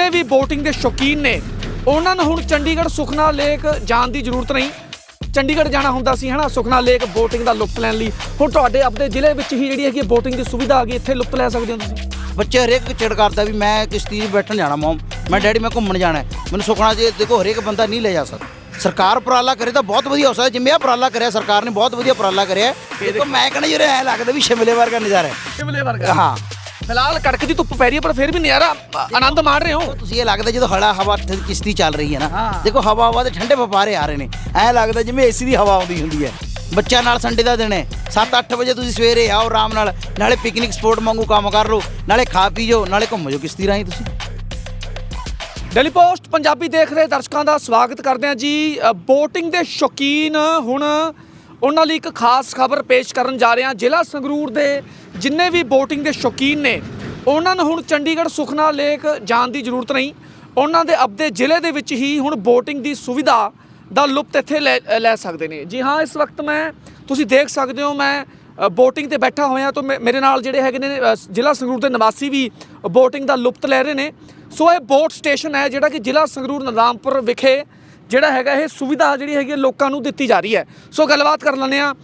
ਜਿੰਨੇ ਵੀ VOTING ਦੇ ਸ਼ੌਕੀਨ ਨੇ ਉਹਨਾਂ ਨੂੰ ਹੁਣ ਚੰਡੀਗੜ੍ਹ ਸੁਖਨਾ ਲੇਕ ਜਾਣ ਦੀ ਜ਼ਰੂਰਤ ਨਹੀਂ। ਚੰਡੀਗੜ੍ਹ ਜਾਣਾ ਹੁੰਦਾ ਸੀ ਹਨਾ? ਸੁਖਨਾ ਲੇਕ VOTING ਦਾ ਲੁਪਤ ਲੈਣ ਲਈ। ਹੁਣ ਤੁਹਾਡੇ ਆਪਣੇ ਜ਼ਿਲ੍ਹੇ ਵਿੱਚ ਹੀ ਜਿਹੜੀ ਹੈਗੀ VOTING ਦੀ ਸੁਵਿਧਾ ਆ ਗਈ ਇੱਥੇ ਲੁਪਤ ਲੈ ਸਕਦੇ ਹੋ ਤੁਸੀਂ? ਬੱਚੇ ਹਰੇਕ ਚਿੜ ਕਰਦਾ ਵੀ ਮੈਂ ਕਿਸ਼ਤੀ 'ਚ ਬੈਠਣ ਜਾਣਾ ਮਮ ਮੈਂ ਡੈਡੀ ਮੈਂ ਘੁੰਮਣ ਜਾਣਾ ਹੈ। ਮੈਨੂੰ ਸੁਖਣਾ ਜੀ ਦੇਖੋ ਹਰੇਕ ਬੰਦਾ ਨਹੀਂ ਲੈ ਜਾ ਸਕਦਾ। ਸਰਕਾਰ ਉਪਰਾਲਾ ਕਰੇ ਤਾਂ ਬਹੁਤ ਵਧੀਆ ਹੋ ਸਕਦਾ ਜਿਵੇਂ ਆ ਉਪਰਾਲਾ ਕਰਿਆ ਸਰਕਾਰ ਨੇ ਬਹੁਤ ਵਧੀਆ ਉਪਰਾਲਾ ਕਰਿਆ ਦੇਖੋ ਮੈਂ ਕਹਿੰਦਾ ਜਿਹੜੇ ਐ ਲੱਗਦਾ ਵੀ ਸ਼ਿਮਲੇ ਵਰਗਾ ਨਜ਼ਾਰਾ ਹੈ। ਸ਼ਿਮਲੇ ਵਰਗਾ। ਹਾਂ। ਫਿਲਹਾਲ ਕੜਕ ਦੀ ਧੁੱਪ ਪੈ ਰਹੀ ਹੈ ਪਰ ਫਿਰ ਵੀ ਨਜ਼ਾਰਾ ਅ, ਆਨੰਦ ਮਾਣ ਰਹੇ ਹੋ। ਤੁਸੀਂ ਇਹ ਲੱਗਦਾ ਜਦੋਂ ਹੜਾ ਹਵਾ ਕਿਸ਼ਤੀ ਚੱਲ ਰਹੀ ਹੈ ਨਾ ਹਾਂ। ਦੇਖੋ ਹਵਾ ਹਵਾ ਦੇ ਠੰਡੇ ਫਪਾਰੇ ਆ ਰਹੇ ਨੇ। ਐ ਲੱਗਦਾ ਜਿਵੇਂ ਏਸੀ ਦੀ ਹਵਾ ਆਉਂਦੀ ਹੁੰਦੀ ਹੈ। ਬੱਚਿਆਂ ਨਾਲ ਸੰਡੇ ਦਾ ਦਿਨ ਹੈ। 7-8 ਵਜੇ ਤੁਸੀਂ ਸਵੇਰੇ ਆਓ ਆਰਾਮ ਨਾਲ। ਨਾਲੇ ਪਿਕਨਿਕ ਸਪੋਟ ਵਾਂਗੂ ਕੰਮ ਕਰ ਲਓ। ਨਾਲੇ ਖਾ ਪੀ ਜਾਓ ਨਾਲੇ ਘੁੰਮ ਜਾਓ ਕਿਸ਼ਤੀ ਰਾਹੀਂ ਤੁਸੀਂ। ਡੇਲੀ ਪੋਸਟ ਪੰਜਾਬੀ ਦੇਖ ਰਹੇ ਦਰਸ਼ਕਾਂ ਦਾ ਸਵਾਗਤ ਕਰਦੇ ਹਾਂ ਜੀ। ਅ, VOTING ਦੇ ਸ਼ੌਕੀਨ ਹੁਣ ਉਹਨਾਂ ਲਈ ਇੱਕ ਖਾਸ ਖਬਰ ਪੇਸ਼ ਕਰਨ ਜਾ ਰਹੇ ਹਾਂ। ਜ਼ਿਲ੍ਹਾ ਸੰਗਰੂਰ ਦੇ ਜਿੰਨੇ ਵੀ VOTING ਦੇ ਸ਼ੌਕੀਨ ਨੇ, ਉਹਨਾਂ ਨੂੰ ਹੁਣ ਚੰਡੀਗੜ੍ਹ ਸੁਖਨਾ ਲੇਕ ਜਾਣ ਦੀ ਜ਼ਰੂਰਤ ਨਹੀਂ। ਉਹਨਾਂ ਦੇ ਆਪਦੇ ਜ਼ਿਲ੍ਹੇ ਦੇ ਵਿੱਚ ਹੀ ਹੁਣ VOTING ਦੀ ਸੁਵਿਧਾ ਦਾ ਲੁਪਤ ਇੱਥੇ ਲੈ ਲੈ ਸਕਦੇ ਨੇ। ਜੀ ਹਾਂ, ਇਸ ਵਕਤ ਮੈਂ, ਤੁਸੀਂ ਦੇਖ ਸਕਦੇ ਹੋ, ਮੈਂ ਬੋਟਿੰਗ ਤੇ ਬੈਠਾ ਹੋਇਆ ਤਾਂ ਮੇ- ਮੇਰੇ ਨਾਲ ਜਿਹੜੇ ਹੈਗੇ ਨੇ ਜ਼ਿਲ੍ਹਾ ਸੰਗਰੂਰ ਦੇ ਨਿਵਾਸੀ ਵੀ ਬੋਟਿੰਗ ਦਾ ਲੁਪਤ ਲੈ ਰਹੇ ਨੇ। ਸੋ ਇਹ ਬੋਟ ਸਟੇਸ਼ਨ ਹੈ ਜਿਹੜਾ ਕਿ ਜ਼ਿਲ੍ਹਾ ਸੰਗਰੂਰ ਨਰਾਮਪੁਰ ਵਿਖੇ ਜਿਹੜਾ ਹੈਗਾ ਇਹ ਸੁਵਿਧਾ ਜਿਹੜੀ ਹੈਗੀ ਹੈ ਲੋਕਾਂ ਨੂੰ ਦਿੱਤੀ ਜਾ ਰਹੀ ਹੈ। ਸੋ ਗੱਲਬਾਤ ਕਰ ਲੈਂਦੇ ਆ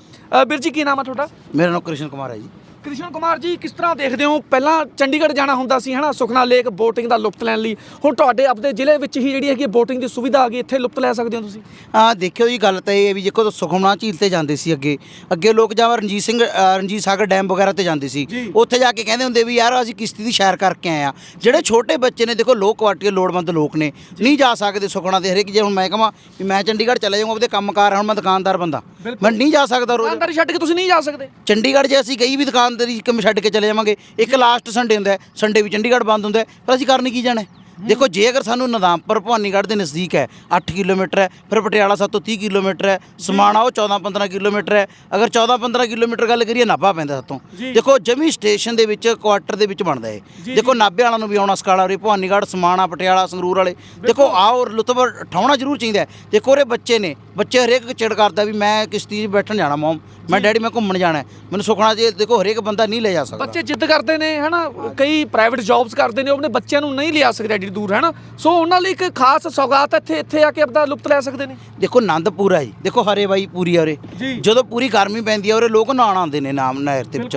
ਵੀਰ ਜੀ, ਕੀ ਨਾਮ ਆ ਤੁਹਾਡਾ? ਮੇਰਾ ਨਾਮ ਕ੍ਰਿਸ਼ਨ ਕੁਮਾਰ ਹੈ ਜੀ। ਕ੍ਰਿਸ਼ਨ ਕੁਮਾਰ ਜੀ ਕਿਸ ਤਰ੍ਹਾਂ ਦੇਖਦੇ ਹੋ? ਪਹਿਲਾਂ ਚੰਡੀਗੜ੍ਹ ਜਾਣਾ ਹੁੰਦਾ ਸੀ ਹਨਾ? ਸੁਖਨਾ ਲੇਕ ਬੋਟਿੰਗ ਦਾ ਲੁਪਤ ਲੈਣ ਲਈ। ਹੁਣ ਤੁਹਾਡੇ ਆਪਦੇ ਜ਼ਿਲ੍ਹੇ ਵਿੱਚ ਹੀ ਜਿਹੜੀ ਹੈਗੀ ਬੋਟਿੰਗ ਦੀ ਸੁਵਿਧਾ ਆ ਗਈ ਇੱਥੇ ਲੁਪਤ ਲੈ ਸਕਦੇ ਹੋ ਤੁਸੀਂ? ਹਾਂ ਦੇਖਿਓ ਜੀ ਗੱਲ ਤਾਂ ਇਹ ਹੈ ਵੀ ਦੇਖੋ ਸੁਖਮਨਾ ਝੀਲ ਤੇ ਜਾਂਦੇ ਸੀ ਅੱਗੇ। ਅੱਗੇ ਲੋਕ ਜਾਂ ਰਣਜੀਤ ਸਿੰਘ ਅ, ਰਣਜੀਤ ਸਾਗਰ ਡੈਮ ਵਗੈਰਾ ਤੇ ਜਾਂਦੇ ਸੀ। ਉੱਥੇ ਜਾ ਕੇ ਕਹਿੰਦੇ ਹੁੰਦੇ ਵੀ ਯਾਰ ਅਸੀਂ ਕਿਸ਼ਤੀ ਦੀ ਸੈਰ ਕਰਕੇ ਆਏ ਆ। ਜਿਹੜੇ ਛੋਟੇ ਬੱਚੇ ਨੇ ਦੇਖੋ ਲੋਕ ਕੁਆਲਿਟੀ ਦੇ ਲੋੜਵੰਦ ਲੋਕ ਨੇ। ਨਹੀਂ ਜਾ ਸਕਦੇ ਸੁਖਣਾ ਦੇ ਹਰੇਕ ਜੇ ਹੁਣ ਮੈਂ ਕਹਾਂ ਵੀ ਮੈਂ ਚੰਡੀਗੜ੍ਹ ਚਲੇ ਜਾਊਂਗਾ ਆਪਦੇ ਕੰਮਕਾਰ ਹੁਣ ਮੈਂ ਦੁਕਾਨਦਾਰ ਬੰਦਾ। ਮੈਂ ਨਹੀਂ ਜਾ ਸਕਦਾ ਰੋਜ਼। ਦੁਕਾਨਦਾਰੀ ਛੱਡ ਕੇ ਤੁਸੀਂ ਨਹੀਂ ਜਾ ਸਕਦੇ। ਚੰਡੀਗੜ੍ਹ ਜੇ ਅਸੀਂ ਗਈ ਵੀ ਦੁਕਾਨਦਾਰੀ ਕੰਮ ਛੱਡ ਕੇ ਚਲੇ ਜਾਵਾਂਗੇ। ਇੱਕ ਲਾਸਟ ਸੰਡੇ ਹੁੰਦਾ ਸੰਡੇ ਵੀ ਚੰਡੀਗੜ੍ਹ ਬੰਦ ਹੁੰਦਾ ਹੈ, ਪਰ ਅਸੀਂ ਕਰਨੀ ਕੀ ਜਾਣਾ ਹੈ? ਦੇਖੋ ਜੇ ਅਗਰ ਸਾਨੂੰ ਨਦਾਮਪੁਰ ਭਵਾਨੀਗੜ੍ਹ ਦੇ ਨਜ਼ਦੀਕ ਹੈ 8 ਕਿਲੋਮੀਟਰ ਹੈ ਫਿਰ ਪਟਿਆਲਾ ਸਾਤੋਂ 30 ਕਿਲੋਮੀਟਰ ਹੈ ਸਮਾਣਾ ਉਹ 14 15 ਕਿਲੋਮੀਟਰ ਹੈ। ਅਗਰ 14 15 ਕਿਲੋਮੀਟਰ ਗੱਲ ਕਰੀਏ ਨਾਭਾ ਪੈਂਦਾ ਸਾਤੋਂ। ਜੀ। ਦੇਖੋ ਜਮੀ ਸਟੇਸ਼ਨ ਦੇ ਵਿੱਚ ਕੁਆਟਰ ਦੇ ਵਿੱਚ ਬਣਦਾ ਹੈ ਦੇਖੋ ਨਾਭੇ ਵਾਲਿਆਂ ਨੂੰ ਵੀ ਆਉਣਾ ਸਕਾਲਾ ਉਰੇ ਭਵਾਨੀਗੜ੍ਹ ਸਮਾਣਾ ਪਟਿਆਲਾ ਸੰਗਰੂਰ ਵਾਲੇ। ਦੇਖੋ ਆਓ ਲੁਤਫ ਉਠਾਉਣਾ ਜ਼ਰੂਰ ਚਾਹੀਦਾ ਹੈ। ਦੇਖੋ ਉਰੇ ਬੱਚੇ ਨੇ। ਬੱਚੇ ਹਰੇਕ ਚਿੜ ਕਰਦਾ ਵੀ ਮੈਂ ਕਿਸ਼ਤੀ 'ਚ ਬੈਠਣ ਜਾਣਾ ਮਮ। ਮੈਂ ਡੈਡੀ ਮੈਂ ਘੁੰਮਣ ਜਾਣਾ ਹੈ। ਮੈਨੂੰ ਸੁਖਣਾ ਜੀ ਦੇਖੋ ਹਰੇਕ ਬੰਦਾ ਨਹੀਂ ਲੈ ਜਾ ਸਕਦਾ। ਬੱਚੇ ਜਿੱਦ ਕਰਦੇ ਨੇ ਹਨਾ? ਕਈ ਪ੍ਰਾਈਵੇਟ ਜੌਬਸ ਕਰਦੇ ਨੇ ਉਹ ਆਪਣੇ ਬੱਚਿਆਂ ਨੂੰ ਨਹੀਂ ਲਿਆ ਸਕਦੇ ਐਡੀ ਦੂਰ ਹਨਾ? ਸੋ ਉਹਨਾਂ ਲਈ ਇੱਕ ਖਾਸ ਸੌਗਾਤ ਇੱਥੇ ਇੱਥੇ ਆ ਕੇ ਆਪਦਾ ਲੁਪਤ ਲੈ ਸਕਦੇ ਨੇ। ਦੇਖੋ ਆਨੰਦ ਪੂਰਾ ਜੀ ਦੇਖੋ ਹਰੇ ਬਾਈ ਪੂਰੀ ਜੀ। ਜਦੋਂ ਪੂਰੀ ਗਰਮੀ ਪੈਂਦੀ ਆ ਉਰੇ ਲੋਕ ਨਹਾਉਣ ਆਉਂਦੇ ਨੇ ਨਾਮ ਨਹਿਰ ਤੇ ਵਿੱਚ।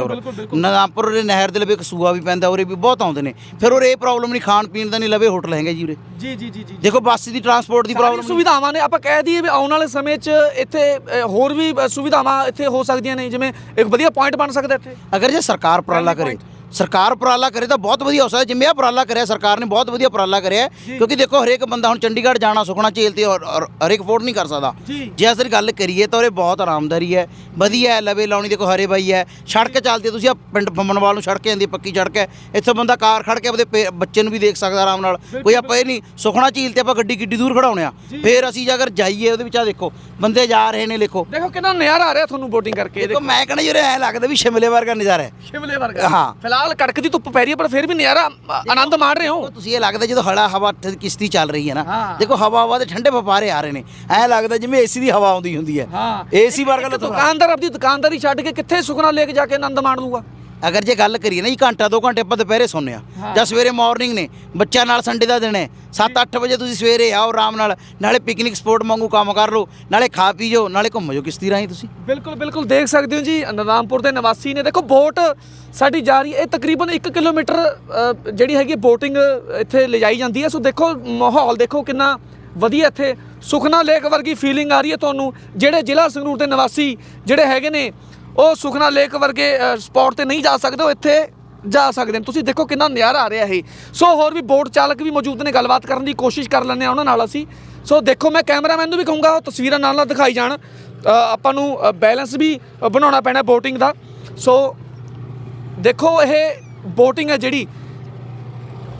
ਨਦਾਮਪੁਰ ਉਰੇ। ਨਹਿਰ ਦੇ ਲਵੇ ਇੱਕ ਸੂਆ ਵੀ ਪੈਂਦਾ ਉਰੇ ਵੀ ਬਹੁਤ ਆਉਂਦੇ ਨੇ। ਫਿਰ ਉਰੇ ਇਹ ਪ੍ਰੋਬਲਮ ਨਹੀਂ ਖਾਣ ਪੀਣ ਦਾ ਨਹੀਂ ਲਵੇ ਹੋਟਲ ਹੈਗੇ ਜੀ ਉਰੇ। ਜੀ ਜੀ ਜੀ ਜੀ। ਦੇਖੋ ਬੱਸ ਦੀ ਟਰਾਂਸਪੋਰਟ ਦੀ ਪ੍ਰੋਬਲਮ ਸੁਵਿਧਾਵਾਂ ਨੇ ਆਪਾਂ ਕਹਿ ਦਈਏ ਵੀ ਆਉਣ ਵਾਲੇ ਸਮੇਂ 'ਚ ਇੱਥੇ ਹੋਰ ਵੀ ਸੁਵਿਧਾਵਾਂ ਇੱਥੇ ਹੋ ਸਕਦੀਆਂ ਨੇ ਜਿਵੇਂ ਇੱਕ ਵਧੀਆ ਪੁਆਇੰਟ ਬਣ ਸਕਦਾ ਇੱਥੇ। ਅਗਰ ਜੇ ਸਰਕਾਰ ਉਪਰਾਲਾ ਕਰੇ ਸਰਕਾਰ ਉਪਰਾਲਾ ਕਰੇ ਤਾਂ ਬਹੁਤ ਵਧੀਆ ਹੋ ਸਕਦਾ। ਜਿਵੇਂ ਆ ਉਪਰਾਲਾ ਕਰਿਆ ਸਰਕਾਰ ਨੇ ਬਹੁਤ ਵਧੀਆ ਉਪਰਾਲਾ ਕਰਿਆ। ਕਿਉਂਕਿ ਦੇਖੋ ਹਰੇਕ ਬੰਦਾ ਹੁਣ ਚੰਡੀਗੜ੍ਹ ਜਾਣਾ ਸੁਖਣਾ ਝੇਲ ਤੇ ਔਰ- ਔਰ ਹਰੇਕ ਅਫੋਰਡ ਨਹੀਂ ਕਰ ਸਕਦਾ। ਜੀ। ਜੇ ਅਸੀਂ ਗੱਲ ਕਰੀਏ ਤਾਂ ਉਰੇ ਬਹੁਤ ਆਰਾਮਦਾਰੀ ਹੈ। ਵਧੀਆ ਹੈ ਲਵੇ ਲਾਉਣੀ ਦੇਖੋ ਹਰੇ ਬਾਈ ਹੈ। ਸੜਕ ਚੱਲਦੀ ਹੈ ਤੁਸੀਂ ਆ ਪਿੰਡ ਬੰਮਣਵਾਲ ਨੂੰ ਸੜਕ ਜਾਂਦੀ ਹੈ ਪੱਕੀ ਸੜਕ ਹੈ। ਇੱਥੇ ਬੰਦਾ ਕਾਰ ਖੜ ਕੇ ਆਪਦੇ ਪੇ- ਬੱਚੇ ਨੂੰ ਵੀ ਦੇਖ ਸਕਦਾ ਆਰਾਮ ਨਾਲ। ਕੋਈ ਆਪਾਂ ਇਹ ਨਹੀਂ ਸੁਖਣਾ ਝੀਲ ਤੇ ਆਪਾਂ ਗੱਡੀ ਕਿੱਡੀ ਦੂਰ ਖੜਾਉਣੇ ਆ। ਫਿਰ ਅਸੀਂ ਜੇ ਅਗਰ ਜਾਈਏ ਉਹਦੇ ਵਿੱਚ ਆ ਦੇਖੋ ਬੰਦੇ ਜਾ ਰਹੇ ਨੇ ਦੇਖੋ। ਦੇਖੋ ਕਿੰਨਾ ਨਜ਼ਾਰਾ ਆ ਰਿਹਾ ਤੁਹਾਨੂੰ VOTING ਕਰਕੇ ਦੇਖੋ ਮੈਂ ਕਹਿੰਦਾ ਜਿਹੜੇ ਐ ਲੱਗਦਾ ਵੀ ਸ਼ਿਮਲੇ ਵਰਗਾ ਨਜ਼ਾਰਾ ਹੈ। ਸ਼ਿਮਲੇ ਵਰਗਾ। ਹਾਂ। ਫਿਲਹਾਲ ਕੜਕ ਦੀ ਧੁੱਪ ਪੈ ਰਹੀ ਹੈ ਪਰ ਫਿਰ ਵੀ ਨਜ਼ਾਰਾ ਆਨੰਦ ਮਾਣ ਰਹੇ ਹੋ। ਤੁਸੀਂ ਇਹ ਲੱਗਦਾ ਜਦੋਂ ਹੜਾ ਹਵਾ ਤੇ ਕਿਸ਼ਤੀ ਚੱਲ ਰਹੀ ਹੈ ਨਾ। ਦੇਖੋ ਹਵਾ ਹਵਾ ਦੇ ਠੰਡੇ ਫਪਾਰੇ ਆ ਰਹੇ ਨੇ। ਐ ਲੱਗਦਾ ਜਿਵੇਂ ਏਸੀ ਦੀ ਹਵਾ ਆਉਂਦੀ ਹੁੰਦੀ ਹੈ। ਹਾਂ। ਏਸੀ ਵਰਗਾ। ਦੁਕਾਨਦਾਰ ਆਪਣੀ ਦੁਕਾਨਦਾਰੀ ਛੱਡ ਕੇ ਕਿੱਥੇ ਸੁਖਨਾ ਲੇਕ ਜਾ ਕੇ ਆਨੰਦ ਮਾਣ ਲੂਗਾ? ਅਗਰ ਜੇ ਗੱਲ ਕਰੀਏ ਨਾ ਜੀ ਘੰਟਾ ਦੋ ਘੰਟੇ ਆਪਾਂ ਦੁਪਹਿਰੇ ਸੌਂਦੇ ਆ ਜਾਂ ਸਵੇਰੇ ਮਾਰਨਿੰਗ ਨੇ ਬੱਚਿਆਂ ਨਾਲ ਸੰਡੇ ਦਾ ਦਿਨ ਹੈ। 7-8 ਵਜੇ ਤੁਸੀਂ ਸਵੇਰੇ ਆਓ ਆਰਾਮ ਨਾਲ ਨਾਲੇ ਪਿਕਨਿਕ ਸਪੋਟ ਵਾਂਗੂ ਕੰਮ ਕਰ ਲਓ ਨਾਲੇ ਖਾ ਪੀ ਜਾਓ ਨਾਲੇ ਘੁੰਮ ਜਾਓ। ਕਿਸ਼ਤੀ ਰਾਹੀਂ ਤੁਸੀਂ? ਬਿਲਕੁਲ ਬਿਲਕੁਲ ਦੇਖ ਸਕਦੇ ਹੋ ਜੀ ਨਦਾਮਪੁਰ ਦੇ ਨਿਵਾਸੀ ਨੇ। ਦੇਖੋ ਬੋਟ ਸਾਡੀ ਜਾ ਰਹੀ ਹੈ ਇਹ ਤਕਰੀਬਨ 1 ਕਿਲੋਮੀਟਰ ਜਿਹੜੀ ਹੈਗੀ ਬੋਟਿੰਗ ਇੱਥੇ ਲਿਜਾਈ ਜਾਂਦੀ ਹੈ। ਸੋ ਦੇਖੋ ਮਾਹੌਲ ਦੇਖੋ ਕਿੰਨਾ ਵਧੀਆ ਇੱਥੇ ਸੁਖਨਾ ਲੇਕ ਵਰਗੀ ਫੀਲਿੰਗ ਆ ਰਹੀ ਹੈ ਤੁਹਾਨੂੰ ਜਿਹੜੇ ਜ਼ਿਲ੍ਹਾ ਸੰਗਰੂਰ ਦੇ ਨਿਵਾਸੀ ਜਿਹੜੇ ਹੈਗੇ ਨੇ ਉਹ ਸੁਖਨਾ ਲੇਕ ਵਰਗੇ ਸਪੌਟ ਤੇ ਨਹੀਂ ਜਾ ਸਕਦੇ, ਉਹ ਇੱਥੇ ਜਾ ਸਕਦੇ ਨੇ। ਤੁਸੀਂ ਦੇਖੋ ਕਿੰਨਾ ਨਜ਼ਾਰਾ ਆ ਰਿਹਾ ਇਹ। ਸੋ ਹੋਰ ਵੀ ਬੋਟ ਚਾਲਕ ਵੀ ਮੌਜੂਦ ਨੇ, ਗੱਲਬਾਤ ਕਰਨ ਦੀ ਕੋਸ਼ਿਸ਼ ਕਰ ਲੈਂਦੇ ਆ ਉਹਨਾਂ ਨਾਲ ਅਸੀਂ। ਸੋ ਦੇਖੋ ਮੈਂ ਕੈਮਰਾਮੈਨ ਨੂੰ ਵੀ ਕਹੂੰਗਾ, ਉਹ ਤਸਵੀਰਾਂ ਨਾਲ ਨਾਲ ਦਿਖਾਈ ਜਾਣ। ਆਪਾਂ ਨੂੰ ਬੈਲੈਂਸ ਵੀ ਬਣਾਉਣਾ ਪੈਣਾ ਬੋਟਿੰਗ ਦਾ। ਸੋ ਦੇਖੋ ਇਹ ਬੋਟਿੰਗ ਹੈ ਜਿਹੜੀ,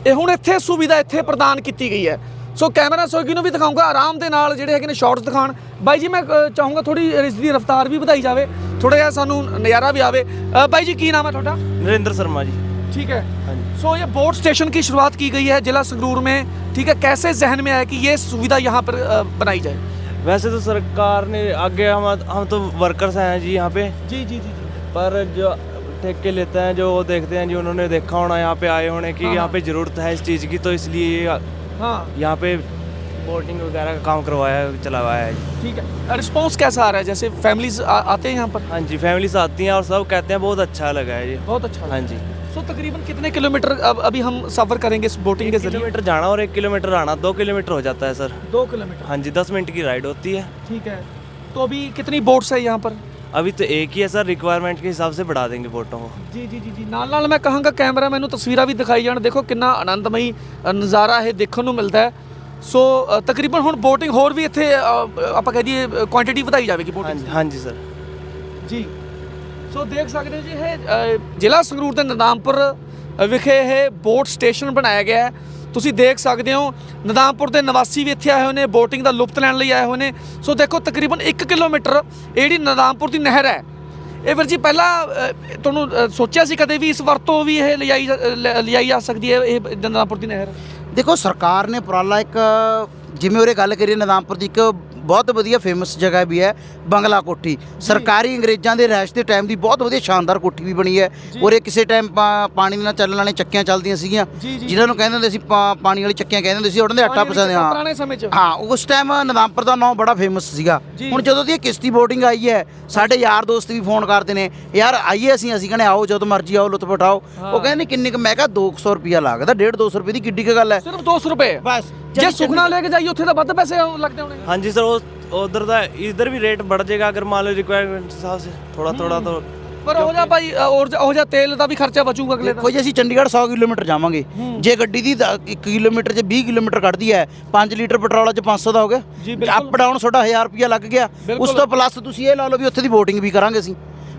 ਇਹ ਹੁਣ ਇੱਥੇ ਸੁਵਿਧਾ ਇੱਥੇ ਪ੍ਰਦਾਨ ਕੀਤੀ ਗਈ ਹੈ। ਸੋ ਕੈਮਰਾ ਸੋਗੀ ਨੂੰ ਵੀ ਦਿਖਾਉਂਗਾ ਆਰਾਮ ਦੇ ਨਾਲ ਜਿਹੜੇ ਹੈਗੇ ਨੇ ਸ਼ਾਟਸ ਦਿਖਾਣ ਬਾਈ ਜੀ, ਮੈਂ ਚਾਹੂੰਗਾ ਥੋੜੀ ਇਸ ਦੀ ਰਫ਼ਤਾਰ ਵੀ ਵਧਾਈ ਜਾਵੇ। ਥੋੜਾ ਜਿਹਾ ਸਾਨੂੰ ਨਜ਼ਾਰਾ ਵੀ ਆਵੇ ਅ, ਬਾਈ ਜੀ ਕੀ ਨਾਮ ਹੈ ਤੁਹਾਡਾ नरेंद्र शर्मा जी ठीक है हाँ जी सो ये बोट स्टेशन की शुरुआत की गई है जिला संगरूर में ठीक है कैसे जहन में आया कि ये सुविधा यहाँ पर अ, बनाई जाए वैसे तो सरकार ने आगे हम हम तो वर्कर्स हैं जी यहाँ पे जी जी जी जी पर जो ठेक के लेते हैं जो वो देखते हैं जी उन्होंने देखा होना यहाँ पे आए होने की हाँ, यहाँ हाँ। पे ज़रूरत है इस चीज़ की तो इसलिए ये हाँ यहाँ पे बोटिंग वगैरह का काम करवाया चला हुआ है जी ठीक है रिस्पॉन्स कैसा आ रहा है जैसे फैमिलीज आते हैं यहाँ पर हाँ जी फैमिलीज आती हैं और सब कहते हैं बहुत अच्छा लगा है ये बहुत अच्छा हाँ जी सो तकरीबन कितने किलोमीटर अब अभी हम सफर करेंगे इस बोटिंग के जरिए किलोमीटर जाना और एक किलोमीटर आना दो किलोमीटर हो जाता है सर दो किलोमीटर हाँ जी दस मिनट की राइड होती है ठीक है तो अभी कितनी बोट्स है यहाँ पर अभी तो एक ही है सर रिक्वायरमेंट के हिसाब से बढ़ा देंगे बोटों को ਜੀ ਜੀ ਜੀ ਜੀ ਨਾਲ ਨਾਲ ਮੈਂ ਕਹਾਂਗਾ ਕੈਮਰਾ ਮੈਨੂੰ ਤਸਵੀਰਾਂ ਵੀ ਦਿਖਾਈ ਜਾਣ ਦੇਖੋ ਕਿੰਨਾ ਆਨੰਦਮਈ ਅ, ਨਜ਼ਾਰਾ ਇਹ ਦੇਖਣ ਨੂੰ ਮਿਲਦਾ ਹੈ ਸੋ ਤਕਰੀਬਨ ਹੁਣ ਬੋਟਿੰਗ ਹੋਰ ਵੀ ਇੱਥੇ ਆਪਾਂ ਕਹਿ ਦਈਏ ਕੁਆਂਟੀਟੀ ਵਧਾਈ ਜਾਵੇਗੀ VOTING ਹਾਂਜੀ ਹਾਂਜੀ ਸਰ। ਜੀ। ਸੋ ਦੇਖ ਸਕਦੇ ਹੋ ਜੀ ਇਹ ਜ਼ਿਲ੍ਹਾ ਸੰਗਰੂਰ ਦੇ ਨਦਾਮਪੁਰ ਵਿਖੇ ਇਹ ਬੋਟ ਸਟੇਸ਼ਨ ਬਣਾਇਆ ਗਿਆ ਹੈ। ਤੁਸੀਂ ਦੇਖ ਸਕਦੇ ਹੋ ਨਦਾਮਪੁਰ ਦੇ ਨਿਵਾਸੀ ਵੀ ਇੱਥੇ ਆਏ ਹੋਏ ਨੇ ਬੋਟਿੰਗ ਦਾ ਲੁਪਤ ਲੈਣ ਲਈ ਆਏ ਹੋਏ ਨੇ। ਸੋ ਦੇਖੋ ਤਕਰੀਬਨ 1 ਕਿਲੋਮੀਟਰ ਇਹ ਜਿਹੜੀ ਨਦਾਮਪੁਰ ਦੀ ਨਹਿਰ ਹੈ ਇਹ ਵੀਰ ਜੀ ਪਹਿਲਾਂ ਤੁਹਾਨੂੰ ਸੋਚਿਆ ਸੀ ਕਦੇ ਵੀ ਇਸ ਵਰਤੋਂ ਵੀ ਇਹ ਲਿਆਈ ਜਾ- ਲ- ਲਿਆਈ ਜਾ ਸਕਦੀ ਹੈ ਇਹ ਨਦਾਮਪੁਰ ਦੀ ਨਹਿਰ? ਦੇਖੋ ਸਰਕਾਰ ਨੇ ਉਪਰਾਲਾ ਇੱਕ ਜਿਵੇਂ ਉਰੇ ਗੱਲ ਕਰੀਏ ਨਦਾਮਪੁਰ ਦੀ ਇੱਕ ਬਹੁਤ ਵਧੀਆ ਫੇਮਸ ਜਗ੍ਹਾ ਵੀ ਹੈ ਬੰਗਲਾ ਕੋਠੀ। ਸਰਕਾਰੀ ਅੰਗਰੇਜ਼ਾਂ ਦੇ ਰਹਿਸ਼ ਦੇ ਟਾਈਮ ਦੀ ਬਹੁਤ ਵਧੀਆ ਸ਼ਾਨਦਾਰ ਕੋਠੀ ਵੀ ਬਣੀ ਹੈ। ਉਰੇ ਕਿਸੇ ਟਾਈਮ ਪਾਣੀ ਨਾਲ ਚੱਲਣ ਵਾਲੀਆਂ ਚੱਕੀਆਂ ਚੱਲਦੀਆਂ ਸੀਗੀਆਂ। ਜਿਨ੍ਹਾਂ ਨੂੰ ਕਹਿੰਦੇ ਹੁੰਦੇ ਸੀ ਪਾਣੀ ਵਾਲੀ ਚੱਕੀਆਂ ਕਹਿੰਦੇ ਹੁੰਦੇ ਸੀ ਉਹਨਾਂ ਦੇ ਆਟਾ ਪਸਾਉਂਦੇ ਹਾਂ। ਪੁਰਾਣੇ ਸਮੇਂ 'ਚ। ਹਾਂ ਉਸ ਟਾਈਮ ਨਦਾਮਪੁਰ ਦਾ ਨਾਮ ਬੜਾ ਫੇਮਸ ਸੀਗਾ। ਹੁਣ ਜਦੋਂ ਦੀ ਇਹ ਕਿਸ਼ਤੀ ਬੋਟਿੰਗ ਆਈ ਹੈ ਸਾਡੇ ਯਾਰ ਦੋਸਤ ਵੀ ਫੋਨ ਕਰਦੇ ਨੇ ਯਾਰ ਆਈਏ ਅਸੀਂ ਅਸੀਂ ਕਹਿੰਦੇ ਆਓ ਜਦੋਂ ਮਰਜ਼ੀ ਆਓ ਲੁਤਫ ਉਠਾਓ ਉਹ ਕਹਿੰਦੇ ਕਿੰਨੇ ਕੁ? ਮੈਂ ਕਿਹਾ 200 ਰੁਪਿਆ ਲੱਗਦਾ 1.5 200 ਰੁਪਏ ਦੀ ਕਿੱਡੀ ਕੁ ਗੱਲ ਹੈ? ਸਿਰਫ 200 ਰੁਪਏ। ਬਸ। ਜੇ ਸੁਖਨਾ ਲੈ ਕੇ ਜਾਈਏ ਉੱਥੇ ਤਾਂ ਵੱਧ ਪੈਸੇ ਲੱਗਦੇ ਹੋਣੇ ਹਾਂਜੀ ਸਰ ਉਹ ਉਧਰ ਦਾ ਇਧਰ ਵੀ ਰੇਟ ਵੱਧ ਜਾਏਗਾ ਅਗਰ ਮੰਨ ਰਿਕੁਆਇਰਮੈਂਟ ਸਾਹ ਸੇ ਥੋੜਾ ਥੋੜਾ ਤਾਂ ਪਰ ਉਹ ਜਾ ਭਾਈ ਔਰ ਉਹ ਜਾ ਤੇਲ ਦਾ ਵੀ ਖਰਚਾ ਬਚੂਗਾ ਅਗਲੇ ਦਾ। ਕੋਈ ਅਸੀਂ ਚੰਡੀਗੜ੍ਹ 100 ਕਿਲੋਮੀਟਰ ਜਾਵਾਂਗੇ। ਜੇ ਗੱਡੀ ਦੀ 1 ਕਿਲੋਮੀਟਰ 'ਚ 20 ਕਿਲੋਮੀਟਰ ਕੱਢਦੀ ਹੈ 5 ਲੀਟਰ ਪੈਟਰੋਲ 'ਚ 500 ਦਾ ਹੋ ਗਿਆ। ਅਪ ਡਾਊਨ ਤੁਹਾਡਾ 1000 ਰੁਪਇਆ ਲੱਗ ਗਿਆ। ਉਸ ਤੋਂ ਪਲੱਸ ਤੁਸੀਂ ਇਹ ਲਾ ਲਓ ਵੀ ਉੱਥੇ ਦੀ VOTING ਵੀ ਕਰਾਂਗੇ ਅਸੀਂ।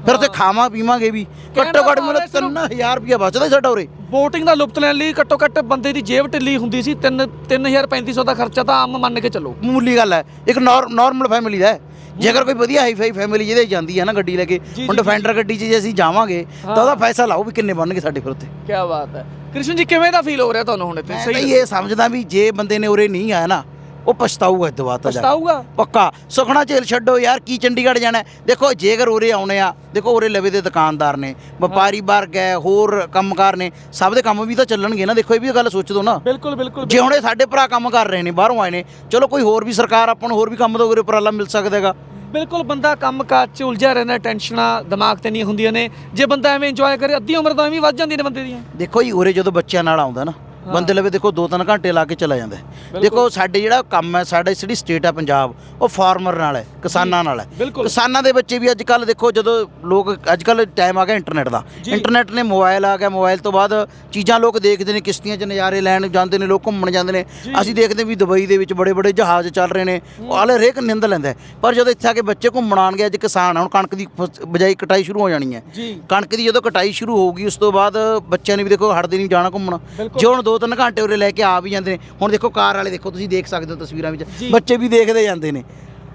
ਫਿਰ ਉੱਥੇ ਖਾਵਾਂ ਪੀਵਾਂਗੇ ਵੀ। ਘੱਟੋ ਘੱਟ ਹੈ 3000 ਰੁਪਿਆ ਬਚਦਾ ਸਾਡਾ ਉਰੇ। ਵੋਟਿੰਗ ਦਾ ਲੁਪਤ ਲੈਣ ਲਈ ਘੱਟੋ ਘੱਟ ਬੰਦੇ ਦੀ ਜੇਬ ਢਿੱਲੀ ਹੁੰਦੀ ਸੀ। 3 3500 ਦਾ ਖਰਚਾ ਤਾਂ ਆਮ ਮੰਨ ਕੇ ਚੱਲੋ। ਮਾਮੂਲੀ ਗੱਲ ਹੈ। ਇੱਕ ਨਾਰਮਲ ਫੈਮਿਲੀ ਦਾ ਹੈ। ਜੇ ਅਗਰ ਕੋਈ ਵਧੀਆ ਹਾਈ ਫਾਈ ਫੈਮਿਲੀ ਜਿਹਦੇ ਜਾਂਦੀ ਹੈ ਨਾ ਗੱਡੀ ਲੈ ਕੇ ਜੀ, ਹੁਣ ਜੀ, ਡਿਫੈਂਡਰ ਗੱਡੀ 'ਚ ਜੇ ਅਸੀਂ ਜਾਵਾਂਗੇ ਤਾਂ ਉਹਦਾ ਫੈਸਲਾ ਲਾਓ ਵੀ ਕਿੰਨੇ ਬਣਨਗੇ ਸਾਡੇ ਫਿਰ ਉੱਥੇ। ਕੀ ਬਾਤ ਹੈ। ਕ੍ਰਿਸ਼ਨ ਜੀ ਕਿਵੇਂ ਦਾ ਫੀਲ ਹੋ ਰਿਹਾ ਤੁਹਾਨੂੰ ਹੁਣ ਇੱਥੇ? ਮੈਂ ਤਾਂ ਇਹ ਸਮਝਦਾ ਵੀ ਜੇ ਬੰਦੇ ਨੇ ਉਰੇ ਨਹੀਂ ਆਇਆ ਨਾ ਉਹ ਪਛਤਾਊਗਾ ਇਸ ਤੋਂ ਬਾਅਦ ਤਾਂ ਜਾ। ਪਛਤਾਊਗਾ? ਪੱਕਾ। ਸੁਖਣਾ ਝੇਲ ਛੱਡੋ ਯਾਰ ਕੀ ਚੰਡੀਗੜ੍ਹ ਜਾਣਾ? ਦੇਖੋ ਜੇਕਰ ਉਰੇ ਆਉਣੇ ਆ ਦੇਖੋ ਉਰੇ ਲਵੇ ਦੇ ਦੁਕਾਨਦਾਰ ਨੇ ਵਪਾਰੀ ਵਰਗ ਹੈ ਹੋਰ ਕੰਮਕਾਰ ਨੇ ਸਭ ਦੇ ਕੰਮ ਵੀ ਤਾਂ ਚੱਲਣਗੇ ਨਾ। ਦੇਖੋ ਇਹ ਵੀ ਗੱਲ ਸੋਚ ਦੋ ਨਾ। ਬਿਲਕੁਲ ਬਿਲਕੁਲ ਜੇ ਹੁਣ ਸਾਡੇ ਭਰਾ ਕੰਮ ਕਰ ਰਹੇ ਨੇ ਬਾਹਰੋਂ ਆਏ ਨੇ ਚਲੋ ਕੋਈ ਹੋਰ ਵੀ ਸਰਕਾਰ ਆਪਾਂ ਨੂੰ ਹੋਰ ਵੀ ਕੰਮ ਦੋਗੇ ਉਪਰਾਲਾ ਮਿਲ ਸਕਦਾ ਹੈਗਾ। ਬਿਲਕੁਲ ਬੰਦਾ ਕੰਮ ਕਾਜ 'ਚ ਉਲਝਿਆ ਰਹਿੰਦਾ ਟੈਨਸ਼ਨਾਂ ਦਿਮਾਗ ਤੇ ਨਹੀਂ ਹੁੰਦੀਆਂ ਨੇ। ਜੇ ਬੰਦਾ ਐਵੇਂ ਇੰਜੋਏ ਕਰੇ ਅੱਧੀ ਉਮਰ ਤਾਂ ਐਵੇਂ ਵੱਧ ਜਾਂਦੀ ਨੇ ਬੰਦੇ ਦੀਆਂ। ਦੇਖੋ ਜੀ ਉਰੇ ਜਦੋਂ ਬੱਚਿਆਂ ਨਾਲ ਆਉਂਦਾ ਨਾ ਬੰਦੇ ਲਵੇ ਦੇਖੋ 2-3 ਘੰਟੇ ਲਾ ਕੇ ਚਲਾ ਜਾਂਦਾ। ਦੇਖੋ ਸਾਡੇ ਜਿਹੜਾ ਕੰਮ ਹੈ ਸਾਡੇ ਜਿਹੜੀ ਸਟੇਟ ਹੈ ਪੰਜਾਬ ਉਹ ਫਾਰਮਰ ਨਾਲ ਹੈ ਕਿਸਾਨਾਂ ਨਾਲ ਹੈ। ਕਿਸਾਨਾਂ ਦੇ ਬੱਚੇ ਵੀ ਅੱਜ ਕੱਲ ਦੇਖੋ ਜਦੋਂ ਲੋਕ ਅੱਜ ਕੱਲ ਟਾਈਮ ਆ ਗਿਆ ਇੰਟਰਨੈਟ ਦਾ। ਇੰਟਰਨੈਟ ਨੇ ਮੋਬਾਈਲ ਆ ਗਿਆ ਮੋਬਾਈਲ ਤੋਂ ਬਾਅਦ ਚੀਜ਼ਾਂ ਲੋਕ ਦੇਖਦੇ ਨੇ ਕਿਸ਼ਤੀਆਂ 'ਚ ਨਜ਼ਾਰੇ ਲੈਣ ਜਾਂਦੇ ਨੇ ਲੋਕ ਘੁੰਮਣ ਜਾਂਦੇ ਨੇ ਅਸੀਂ ਦੇਖਦੇ ਵੀ ਦੁਬਈ ਦੇ ਵਿੱਚ ਬੜੇ ਬੜੇ ਜਹਾਜ਼ ਚੱਲ ਰਹੇ ਨੇ ਉਹ ਹਾਲੇ ਹਰੇਕ ਨਿੰਦ ਲੈਂਦਾ। ਪਰ ਜਦੋਂ ਇੱਥੇ ਆ ਕੇ ਬੱਚੇ ਘੁੰਮਣ ਆਣਗੇ ਅੱਜ ਕਿਸਾਨ ਆ, ਹੁਣ ਕਣਕ ਦੀ ਬਿਜਾਈ ਕਟਾਈ ਸ਼ੁਰੂ ਹੋ ਜਾਣੀ ਹੈ ਕਣਕ ਦੀ ਜਦੋਂ ਕਟਾਈ ਸ਼ੁਰੂ ਹੋਊਗੀ ਉਸ ਤੋਂ ਬਾਅਦ ਬੱਚਿਆਂ ਨੇ ਵੀ ਦੇਖੋ ਹਟਦੇ ਨਹੀਂ ਜਾਣਾ ਘੁੰਮਣ। ਜੇ ਹੁਣ 2-3 ਘੰਟੇ ਉਰੇ ਲੈ ਕੇ ਆ ਵੀ ਜਾਂਦੇ ਨੇ ਹੁਣ ਦੇਖੋ ਕਾਰ ਵਾਲੇ ਦੇਖੋ ਤੁਸੀਂ ਦੇਖ ਸਕਦੇ ਹੋ ਤਸਵੀਰਾਂ ਵਿੱਚ। ਬੱਚੇ ਵੀ ਦੇਖਦੇ ਜਾਂਦੇ ਨੇ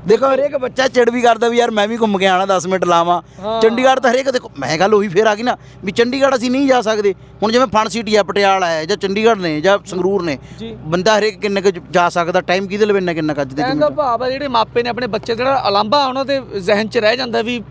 ਦੇਖੋ ਹਰੇਕ ਬੱਚਾ ਚਿੜ ਵੀ ਕਰਦਾ ਵੀ ਯਾਰ ਮੈਂ ਵੀ ਘੁੰਮ ਕੇ ਆਣਾ 10 ਮਿੰਟ ਲਾਵਾਂ। ਚੰਡੀਗੜ੍ਹ ਤਾਂ ਹਰੇਕ ਦੇਖੋ ਮੈਂ ਗੱਲ ਉਹੀ ਫੇਰ ਆ ਗਈ ਨਾ ਵੀ ਚੰਡੀਗੜ੍ਹ ਅਸੀਂ ਨਹੀਂ ਜਾ ਸਕਦੇ ਹੁਣ ਜਿਵੇਂ ਫਨ ਸਿਟੀ ਆ ਪਟਿਆਲਾ ਹੈ ਜਾਂ ਚੰਡੀਗੜ੍ਹ ਨੇ ਜਾਂ ਸੰਗਰੂਰ ਨੇ। ਬੰਦਾ ਹਰੇਕ ਕਿੰਨੇ ਕੁ ਜਾ ਸਕਦਾ ਟਾਈਮ ਕਿਹਦੇ ਲਵੇ ਇੰਨਾ ਕਿੰਨਾ ਕੁ ਅੱਜ ਦੇ। ਭਾਵ ਹੈ ਜਿਹੜੇ ਮਾਪੇ ਨੇ ਆਪਣੇ ਬੱਚੇ ਜਿਹੜਾ ਅਲਾਂਭਾ ਉਹਨਾਂ ਦੇ ਜ਼ਿਹਨ 'ਚ ਰਹਿ ਜਾਂਦਾ ਵੀ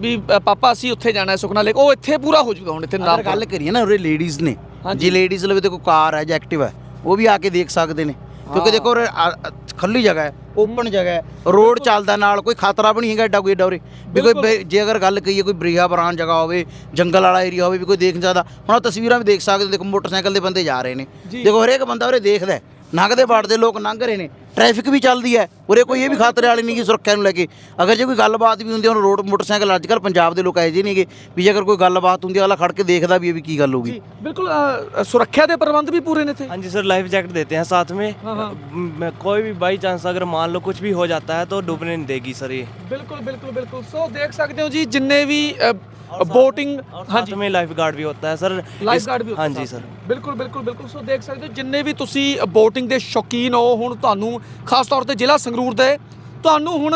ਵੀ ਪਾਪਾ ਅਸੀਂ ਉੱਥੇ ਜਾਣਾ ਸੁਖਨਾ ਲੇਕ ਉਹ ਇੱਥੇ ਪੂਰਾ ਹੋ ਜਾਊਗਾ ਹੁਣ ਇੱਥੇ ਨਾਮ ਗੱਲ ਕਰੀਏ ਨਾ ਉਰੇ ਲੇਡੀਜ਼ ਨੇ। ਜੇ ਲੇਡੀਜ਼ ਲਵੇ ਤੇ ਕੋਈ ਕਾਰ ਹੈ ਜਾਂ ਐਕਟਿਵ ਹੈ ਉਹ ਵੀ ਆ ਕੇ ਦੇਖ ਸਕਦੇ ਨੇ। ਕਿਉਂਕਿ ਦੇਖੋ ਉਰੇ ਆ- ਆ- ਖੁੱਲੀ ਜਗ੍ਹਾ ਹੈ ਓਪਨ ਜਗ੍ਹਾ ਹੈ ਰੋਡ ਚੱਲਦਾ ਨਾਲ ਕੋਈ ਖਤਰਾ ਵੀ ਨਹੀਂ ਹੈਗਾ ਐਡਾ ਕੋਈ ਏਡਾ ਉਰੇ। ਵੀ ਕੋਈ ਬੇ- ਜੇ ਅਗਰ ਗੱਲ ਕਰੀਏ ਕੋਈ ਬਰੀਹਾ ਬਰਾਨ ਜਗ੍ਹਾ ਹੋਵੇ ਜੰਗਲ ਵਾਲਾ ਏਰੀਆ ਹੋਵੇ ਵੀ ਕੋਈ ਦੇਖ ਨਹੀਂ ਸਕਦਾ। ਹੁਣ ਆਹ ਤਸਵੀਰਾਂ ਵੀ ਦੇਖ ਸਕਦੇ ਹੋ, ਦੇਖੋ ਮੋਟਰਸਾਈਕਲ ਦੇ ਬੰਦੇ ਜਾ ਰਹੇ ਨੇ। ਦੇਖੋ ਹਰੇਕ ਬੰਦਾ ਉਰੇ ਦੇਖਦਾ ਹੈ। ਲੰਘਦੇ ਵੜਦੇ ਲੋਕ ਲੰਘ ਰਹੇ ਨੇ। ਟ੍ਰੈਫਿਕ ਵੀ ਚੱਲਦੀ ਹੈ। ਉਰੇ ਕੋਈ ਇਹ ਵੀ ਖਤਰੇ ਵਾਲੀ ਨਹੀਂ ਕਿ ਸੁਰੱਖਿਆ ਨੂੰ ਲੈ ਕੇ। ਅਗਰ ਜੇ ਕੋਈ ਗੱਲਬਾਤ ਵੀ ਹੁੰਦੀ ਹੈ ਹੁਣ ਰੋਡ ਮੋਟਰਸਾਈਕਲ ਅੱਜ ਕੱਲ ਪੰਜਾਬ ਦੇ ਲੋਕ ਐ ਜੇ ਨਹੀਂਗੇ ਵੀ ਜੇਕਰ ਕੋਈ ਗੱਲਬਾਤ ਹੁੰਦੀ ਹੈ ਖੜ ਕੇ ਦੇਖਦਾ ਵੀ ਇਹ ਵੀ ਕੀ ਗੱਲ ਹੋਗੀ ਬਿਲकुल सुरक्षा के प्रबंध भी पूरे ने थे हाँ जी सर लाइफ जैकेट देते हैं साथ में हाँ, हाँ। म- कोई भी बाई चांस अगर मान लो कुछ भी हो जाता है तो डूबने नहीं ਬਿਲਕੁਲ ਬਿਲਕੁਲ ਬਿਲਕੁਲ। ਸੋ ਦੇਖ ਸਕਦੇ ਹੋ ਜੀ ਜਿੰਨੇ ਵੀ ਬੋਟਿੰਗ और साथ में लाइफ गार्ड भी होता है ਲਾਈਫ गार्ड ਵੀ हाँ होता ਬਿਲਕੁਲ ਬਿਲਕੁਲ ਬਿਲਕੁਲ। ਸੋ ਦੇਖ ਸਕਦੇ ਹੋ ਜਿੰਨੇ ਵੀ ਤੁਸੀਂ ਬੋਟਿੰਗ ਦੇ ਸ਼ੌਕੀਨ ਹੋ ਹੁਣ ਤੁਹਾਨੂੰ ਖਾਸ ਤੌਰ ਤੇ ਜ਼ਿਲ੍ਹਾ ਸੰਗਰੂਰ ਦੇ, ਤੁਹਾਨੂੰ ਹੁਣ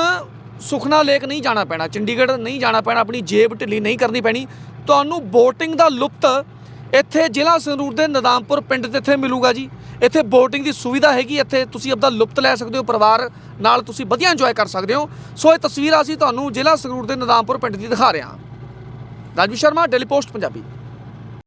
ਸੁਖਨਾ ਲੇਕ ਨਹੀਂ ਜਾਣਾ ਪੈਣਾ, ਚੰਡੀਗੜ੍ਹ ਨਹੀਂ ਜਾਣਾ ਪੈਣਾ, ਆਪਣੀ ਜੇਬ ਢਿੱਲੀ ਨਹੀਂ ਕਰਨੀ ਪੈਣੀ, ਤੁਹਾਨੂੰ ਬੋਟਿੰਗ ਦਾ ਲੁਪਤ ਇੱਥੇ ਜ਼ਿਲ੍ਹਾ ਸੰਗਰੂਰ ਦੇ ਨਦਾਮਪੁਰ ਪਿੰਡ ਤੇ ਇੱਥੇ ਮਿਲੂਗਾ ਜੀ। ਇੱਥੇ ਬੋਟਿੰਗ ਦੀ ਸੁਵਿਧਾ ਹੈਗੀ, ਇੱਥੇ ਤੁਸੀਂ ਆਪਦਾ ਲੁਪਤ ਲੈ ਸਕਦੇ ਹੋ, ਪਰਿਵਾਰ ਨਾਲ ਤੁਸੀਂ ਵਧੀਆ ਇੰਜੋਏ ਕਰ ਸਕਦੇ ਹੋ। ਸੋ ਇਹ ਤਸਵੀਰਾਂ ਅਸੀਂ ਤੁਹਾਨੂੰ ਜ਼ਿਲ੍ਹਾ ਸੰਗਰੂਰ ਦੇ ਨਦਾਮਪੁਰ ਪਿੰਡ ਦੀ ਦਿਖਾ ਰਹੇ ਹਾਂ। Rajvi Sharma Daily Post Punjabi.